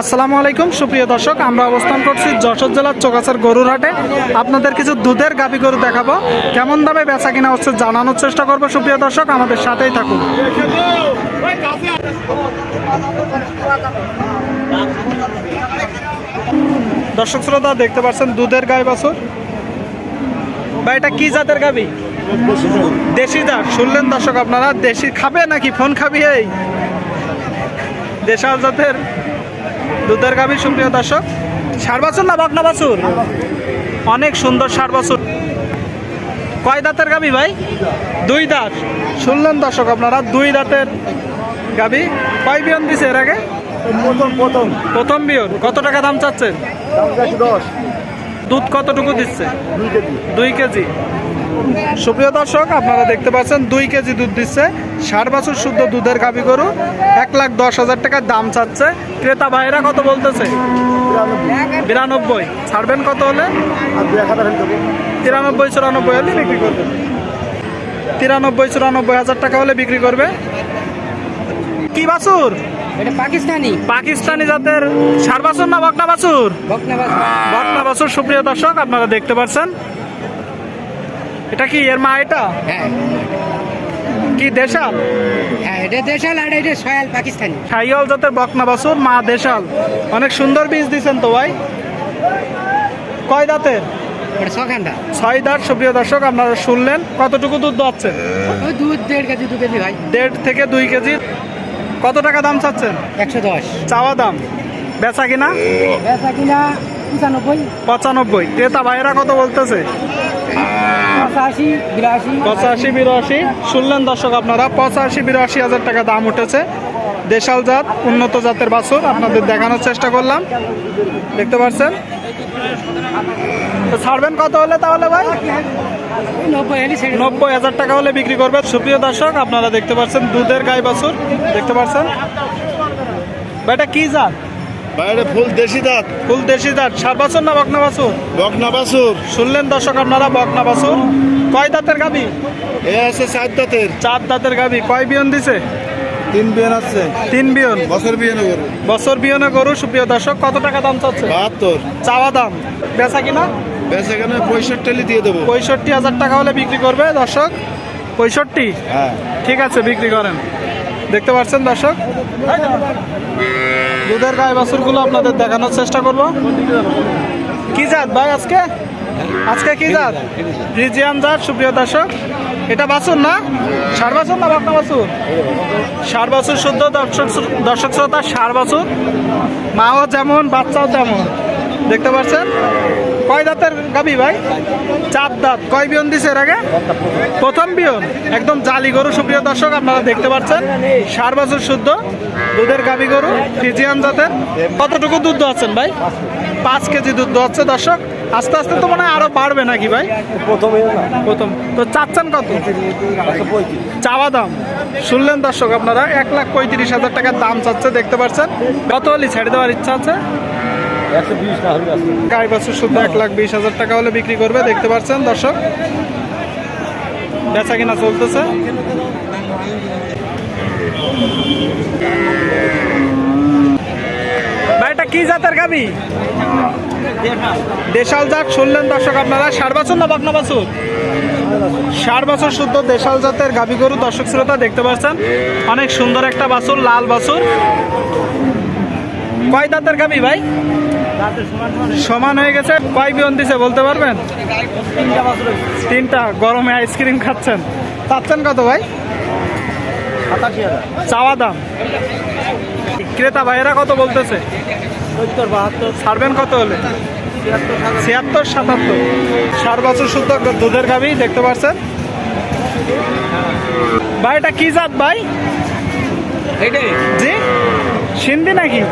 আসসালামু আলাইকুম, সুপ্রিয় দর্শক, আমরা অবস্থান করছি যশোর জেলার চোগাছার গরুর হাটে আপনাদের কিছু দুধের গাবি গরু দেখাবো। কেমন দামে বেচা কিনা হচ্ছে জানানোর চেষ্টা করব, সুপ্রিয় দর্শক, আমাদের সাথেই থাকুন। দর্শক শ্রোতা, দেখতে পাচ্ছেন দুধের গাই বাছুর? বা এটা কি জাতের গাবি দেশি জাত। শুনলেন দর্শক আপনারা, দেশি খাবে নাকি ফোন খাবি এই? দেশাল জাতের? দুধের গাভী সুপ্রিয় দর্শক ষাট বছর না বকনা বাছুর? অনেক সুন্দর ষাট বছর। কয় দাঁতের গাভী ভাই? দুই দাঁত। শুনলেন দর্শক আপনারা দুই দাঁতের গাভী। কয় বিয়ন দিছে এর আগে? প্রথম প্রথম। বিয়ন। কত টাকা দাম চাচ্ছেন? দুধ কতটুকু দিচ্ছে? দুই কেজি। সুপ্রিয় দর্শক আপনারা দেখতে পাচ্ছেন দুই কেজি দুধ দিচ্ছে। ষাট বছর শুদ্ধ দুধের গাভী গরু এক লাখ দশ হাজার টাকার দাম চাচ্ছে। ক্রেতা ভাইরা কত বলতেছে? বিরানব্বই। ছাড়বেন কত হলে? তিরানব্বই চুরানব্বই হলে বিক্রি করবে তিরানব্বই চুরানব্বই হাজার টাকা হলে বিক্রি করবে। কি বাছুর? এটা পাকিস্তানি। পাকিস্তানি জাতের ষাট বাছুর না বকনা বাছুর। বকনা বাছুর সুপ্রিয় দর্শক আপনারা দেখতে পাচ্ছেন। এটা কি এর মা এটা? হ্যাঁ। কি দেশাল? হ্যাঁ এটা দেশাল আর এটা সয়াল পাকিস্তানি। সাইয়াল জাতের বকনা বাছুর মা দেশাল। অনেক সুন্দর বীজ দিছেন তো ভাই। কয় দাঁতের? ছখানটা ছয় দাঁত সুপ্রিয় দর্শক আপনারা শুনলেন। কতটুকু দুধ দুধ দেড় কেজি দু কেজি ভাই। দেড় থেকে দুই কেজি। কত টাকা দাম চাচ্ছেন? একশো দশ। চাওয়া দাম। বেচা কিনা? বেচা কিনা পঁচানব্বই। পঁচানব্বই। ক্রেতা ভাইয়েরা কত বলতেছে? পঁচাশি বিরাশি। শুনলেন দর্শক আপনারা পঁচাশি বিরাশি হাজার টাকা দাম উঠেছে। দেশাল জাত উন্নত জাতের বাছুর আপনাদের দেখানোর চেষ্টা করলাম। দেখতে পাচ্ছেন? তো ছাড়বেন কত হলে তাহলে ভাই? নব্বই হাজার টাকা হলে বিক্রি করবে। সুপ্রিয় দর্শক আপনারা দেখতে পাচ্ছেন দুধের গাই বাছুর। দেখতে পাচ্ছেন? এটা কি জাত? বাইরে ফুল দেশি দাঁত ফুল দেশি জাত। সাত বছর না বকনা বাছুর বকনা বাসুর শুনলেন দর্শক আপনারা বকনা বাছুর কয় দাঁতের গাবি? এ আছে চার দাঁতের। চার দাঁতের গাবি। কয় বিয়ন দিছে? তিন বিয়ান আছে। তিন বিয়ন। বছর বিয়ান করব বছর বিয়নে গরু সুপ্রিয় দর্শক কত টাকা দাম চাচ্ছে? বাহাত্তর। চাওয়া দাম। বেচা কিনা? বেশ এখানে পঁয়ষট্টি দিয়ে দেবো। পঁয়ষট্টি হাজার টাকা হলে বিক্রি করবে দর্শক? পঁয়ষট্টি? হ্যাঁ। ঠিক আছে বিক্রি করেন। দেখতে পাচ্ছেন দর্শক? দুধের গায়ে বাছুরগুলো আপনাদের দেখানোর চেষ্টা করব। কি জাত ভাই আজকে? আজকে কি জাত? রিজিয়ান জাত, সুপ্রিয় দর্শক। এটা বাছুর না? ষাট বাছুর না বাপনা বাছুর? ষাট বছর শুদ্ধ দর্শক দর্শক শ্রোতা ষাট বছর। মাও যেমন, বাচ্চাও তেমন। দেখতে পাচ্ছেন? কয় দাঁতের গাবি ভাই? চার দাঁত। কয় বিয়ন দিছে এর আগে? প্রথম বিয়ন। একদম জালি গরু। সুপ্রিয় দর্শক আপনারা দেখতে পাচ্ছেন সার বছর শুদ্ধ দুধের গাবি গরু ফিজিয়ান জাতের। কতটুকু দুধ দোয়াচ্ছেন ভাই? পাঁচ কেজি দুধ দোয়াচ্ছে দর্শক। আস্তে আস্তে তো মনে হয় আরও বাড়বে নাকি ভাই? প্রথমে প্রথম। তো চাচ্ছেন কত? চাওয়া দাম। শুনলেন দর্শক আপনারা এক লাখ পঁয়ত্রিশ হাজার টাকার দাম চাচ্ছে দেখতে পাচ্ছেন। কত হলে ছেড়ে দেওয়ার ইচ্ছা আছে। গাই বাছুর শুদ্ধ এক লাখ বিশ হাজার টাকা হলে বিক্রি করবে, দেখতে পাচ্ছেন দর্শক। বেচা কিনা চলতেছে। জাতের দেশাল জাত, শুনলেন দর্শক আপনারা, ষাট বছর না বাকনা ষাট বছর শুদ্ধ দেশাল জাতের গাবি গরু দর্শক শ্রোতা দেখতে পাচ্ছেন। অনেক সুন্দর একটা বাছুর, লাল বাছুর। কয় দাঁতের গাবি ভাই? সমান হয়ে গেছে। কয় বিয়ন দিছে বলতে পারবেন? তিনটা। গরমে আইসক্রিম খাচ্ছেন। চাচ্ছেন কত ভাই? চাওয়া দাম। ক্রেতা ভাইয়েরা কত বলতেছে? ছাড়বেন কত হলে? ছিয়াত্তর সাতাত্তর। ষাট বছর শুদ্ধ দুধের গাবি দেখতে পাচ্ছেন? ভাই এটা কি জাত ভাই? জি? সিন্ধি নাকি?